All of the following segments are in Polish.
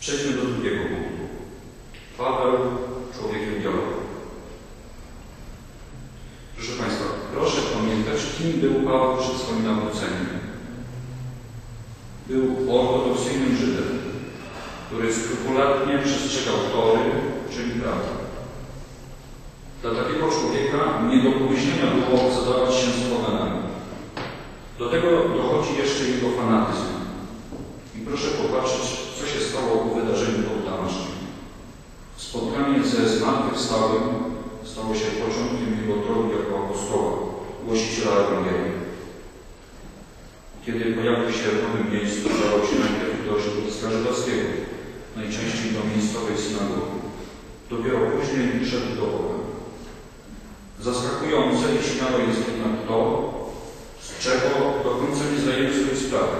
Przejdźmy do drugiego punktu. Paweł człowiekiem dialogu. Proszę Państwa, proszę pamiętać, kim był Paweł przed swoim nawróceniem. Był ortodoksyjnym Żydem, który skrupulatnie przestrzegał Tory, czyli prawa. Dla takiego człowieka nie do pomyślenia było zadawać się z. Do tego dochodzi jeszcze jego fanatyzm. I proszę popatrzeć, co się stało po wydarzeniu pod Damaszkiem. Spotkanie ze zmartwychwstałym stało się początkiem jego drogi jako apostoła, głosiciela Ewangelii. Kiedy pojawił się w nowym miejscu, zabrał się najpierw do środowiska żydowskiego, najczęściej do miejscowej synagogi. Dopiero później szedł do Boga. Zaskakujące i śmiałe jest jednak to, z czego do końca nie zdajemy sobie sprawy.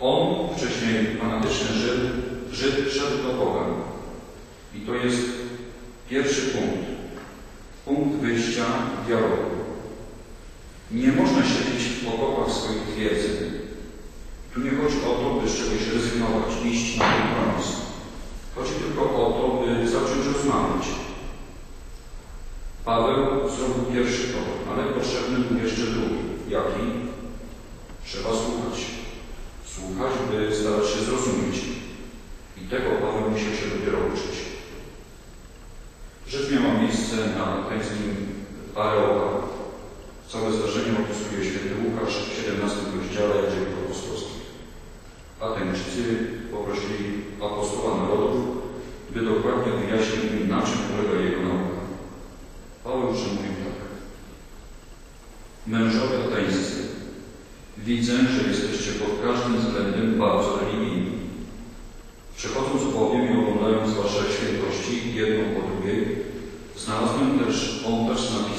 On, wcześniej fanatyczny Żyd, Żyd szedł do Boga. I to jest pierwszy punkt. Punkt wyjścia dialogu. Nie można siedzieć w okopach swoich twierdzeń. Tu nie chodzi o to, by z czegoś rezygnować, iść na kompromis. Chodzi tylko o to, by zacząć rozmawiać. Paweł zrobił pierwszy krok, ale potrzebny był jeszcze drugi. Jaki? Trzeba słuchać. Słuchać, by starać się zrozumieć. I tego Paweł musiał się dopiero uczyć. Rzecz miała miejsce na ateńskim Areopagach. Całe zdarzenie opisuje święty Łukasz w 17 rozdziale dzieł apostolskich. Ateńczycy poprosili apostoła narodów, by dokładnie wyjaśnił im, na czym polega jego nauka. Paweł przemówił tak. Mężowie ateńscy, widzę, że jesteście pod każdym względem bardzo religijni.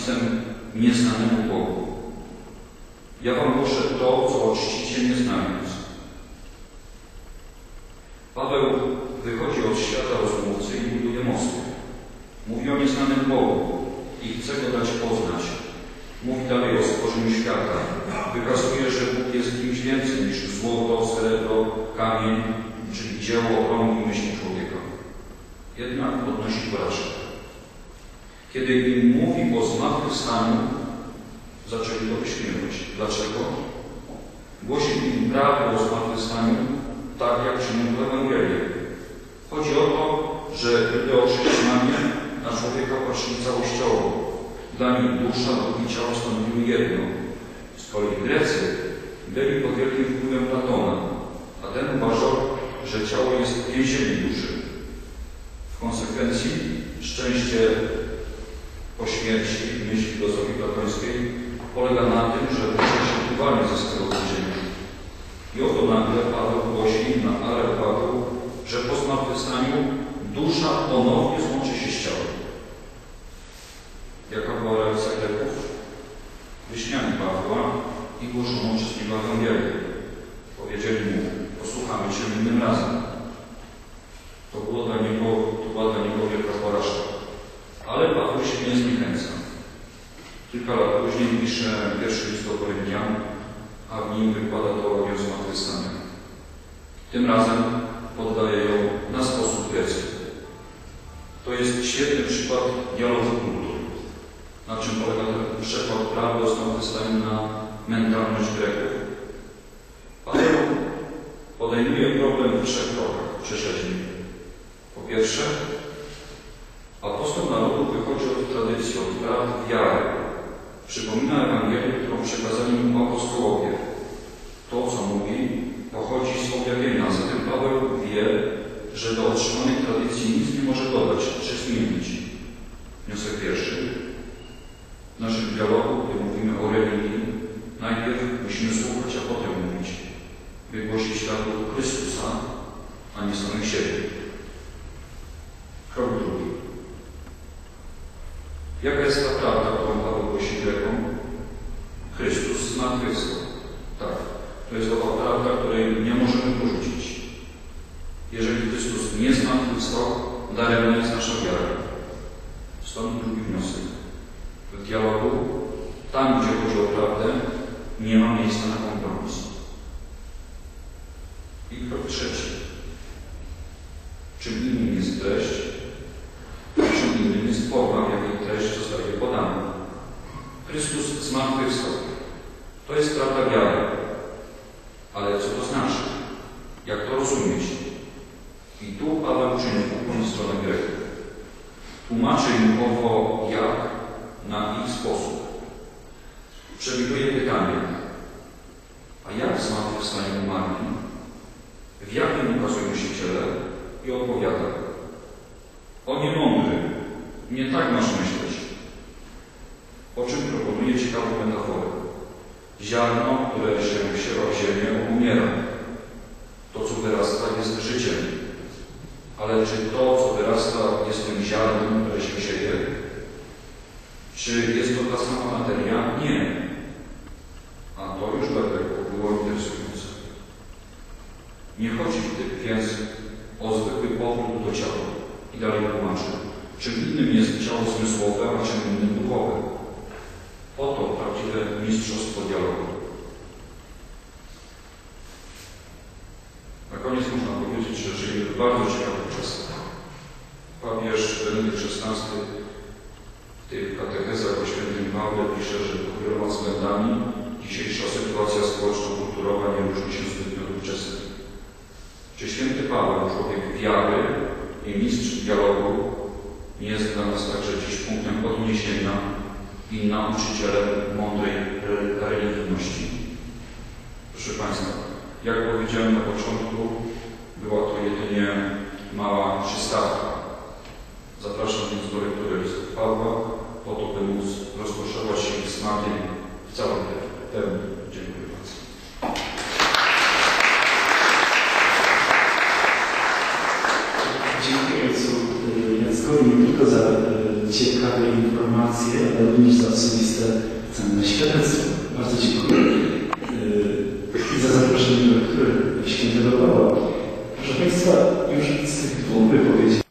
Napisem Nieznanemu Bogu. Ja Wam głoszę to, co czcicie nie znając. Paweł wychodzi od świata rozmówcy i buduje mosty. Mówi o nieznanym Bogu i chce go dać poznać. Mówi dalej o stworzeniu świata. Wykazuje, że Bóg jest kimś więcej niż złoto, srebro, kamień, czyli dzieło rąk i myśli człowieka. Jednak podnosi porażkę. Kiedy im zmartwychwstaniu, zaczęli to wyśmiewać. Dlaczego? Głosi im prawdę o zmartwychwstaniu, tak jak czynią to Ewangelię. Chodzi o to, że judeo-chrześcijanie na człowieka patrzyli całościowo. Dla nich dusza, duch i ciało stanowiły jedno. Z kolei Grecy byli pod wielkim wpływem Platona, a ten uważał, że ciało jest więzieniem duszy. W konsekwencji szczęście po śmierci myśli filozofii platońskiej polega na tym, że się uwalnia ze swojego więzienia. I oto nagle Paweł głosi na Areopagu, że po zmartwychwstaniu dusza ponownie złączy się z ciałem. Jaka była reakcja Greków? Wyśmiali Pawła i głoszono przez niego Ewangelię. Powiedzieli mu, posłuchamy Cię innym razem. To, było dla niego, to była dla niego wielka porażka. Ale Paweł się nie zniechęca. Kilka lat później pisze pierwszy list do Koryntian, a w nim wykłada teologię zmartwychwstania. Tym razem poddaje ją na sposób grecki. To jest świetny przykład dialogu kultur. Na czym polega ten przekład prawdy o zmartwychwstaniu na mentalność Greków? Paweł podejmuje problem w trzech krokach przerzeźni. Po pierwsze, apostoł narodu wychodzi od tradycji, od praw wiary. Przypomina Ewangelię, którą przekazali mu apostołowie. To, co mówi, pochodzi z objawienia, zatem Paweł wie, że do otrzymanej tradycji nic nie może dodać czy zmienić. Wniosek pierwszy. W naszym dialogu, gdy mówimy o religii, najpierw musimy słuchać, a potem mówić. Wygłosić światu Chrystusa, a nie samych siebie. Krok drugi. Jaka jest ta prawda, którą Paweł głosi Grekom? Chrystus zmartwychwstał. Tak, to jest owa prawda, której nie możemy porzucić. Jeżeli Chrystus nie zmartwychwstał, daremna jest nasza wiara. Stąd drugi wniosek. W dialogu, tam gdzie chodzi o prawdę, nie ma miejsca na kompromis. I krok trzeci. Czym innym jest treść, a czym innym jest forma, w jakiej treść zostaje podana. Chrystus zmartwychwstał. To jest prawda wiary. Ale co to znaczy? Jak to rozumieć? I tu Paweł czyni ukłon w stronę Greków. Tłumaczy im owo jak na ich sposób. Przewiduje pytanie, a jak zmartwychwstanie umarli? W jakim ukazują się ciele? I odpowiada, o niemądry, nie tak masz myśleć. O czym proponuje ciekawą metaforę. Ziarno, które się wsiewa w ziemię, umiera. To, co wyrasta, jest życiem. Ale czy to, co wyrasta, jest tym ziarnem, które się sieje? Czy jest to ta sama materia? Nie. A to już dlatego było interesujące. Nie chodzi więc o zwykły powrót do ciała. I dalej tłumaczę. Czym innym jest ciało zmysłowe, a czym innym duchowe. Mistrzostwo dialogu. Na koniec można powiedzieć, że żyjemy w bardzo ciekawych czasach. Papież Benedykt XVI w tych katechezach o świętym Pawle pisze, że pod wieloma względami dzisiejsza sytuacja społeczno-kulturowa nie różni się zbytnio od ówczesnej. Czy święty Paweł, człowiek wiary i mistrz dialogu, nie jest dla nas także dziś punktem odniesienia i nauczycielem mądrej re- religijności? Proszę Państwa, jak powiedziałem na początku, była to jedynie mała przystawka. Zapraszam więc do lektury listu Pawła, po to, by móc rozkoszować się smakiem w całym pełni. Dziękuję bardzo. Dziękuję ojcu y, Jackowi nie tylko za y, ciekawe informacje, ale również za osobiste cenne świadectwo. Bardzo dziękuję. I za zaproszenie do lektury świętego Pawła. Proszę Państwa, już z tych dwóch